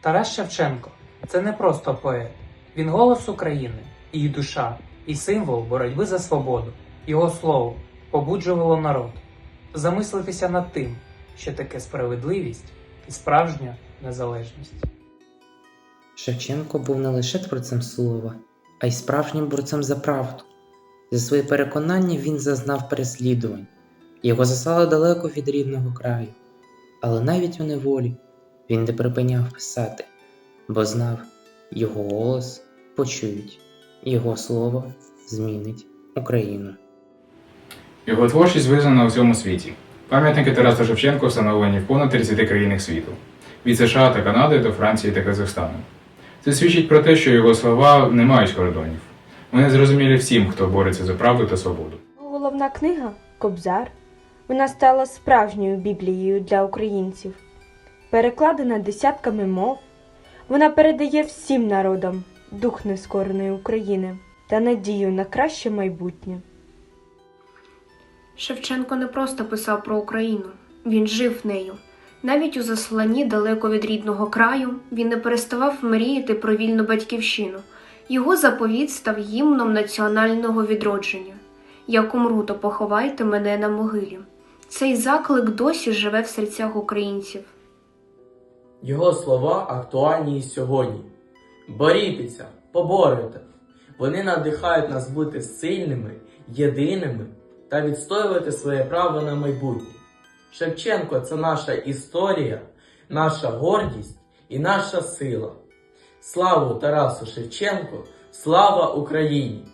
Тарас Шевченко це не просто поет. Він голос України, її душа, і символ боротьби за свободу. Його слово побуджувало народ замислитися над тим, що таке справедливість і справжня незалежність. Шевченко був не лише творцем слова, а й справжнім борцем за правду. За свої переконання він зазнав переслідувань, його заслали далеко від рідного краю, але навіть у неволі він не припиняв писати, бо знав, його голос почують, його слово змінить Україну. Його творчість визнана у всьому світі. Пам'ятники Тарасу Шевченку встановлені в понад 30 країнах світу від США та Канади до Франції та Казахстану. Це свідчить про те, що його слова не мають кордонів. Вони зрозумілі всім, хто бореться за правду та свободу. Головна книга Кобзар. Вона стала справжньою біблією для українців. Перекладена десятками мов, вона передає всім народам дух нескореної України та надію на краще майбутнє. Шевченко не просто писав про Україну, він жив нею. Навіть у засланні далеко від рідного краю він не переставав мріяти про вільну батьківщину. Його заповіт став гімном національного відродження. Як умру, то поховайте мене на могилі. Цей заклик досі живе в серцях українців. Його слова актуальні і сьогодні. Борітеся, поборете. Вони надихають нас бути сильними, єдиними та відстоювати своє право на майбутнє. Шевченко це наша історія, наша гордість і наша сила. Слава Тарасу Шевченку! Слава Україні!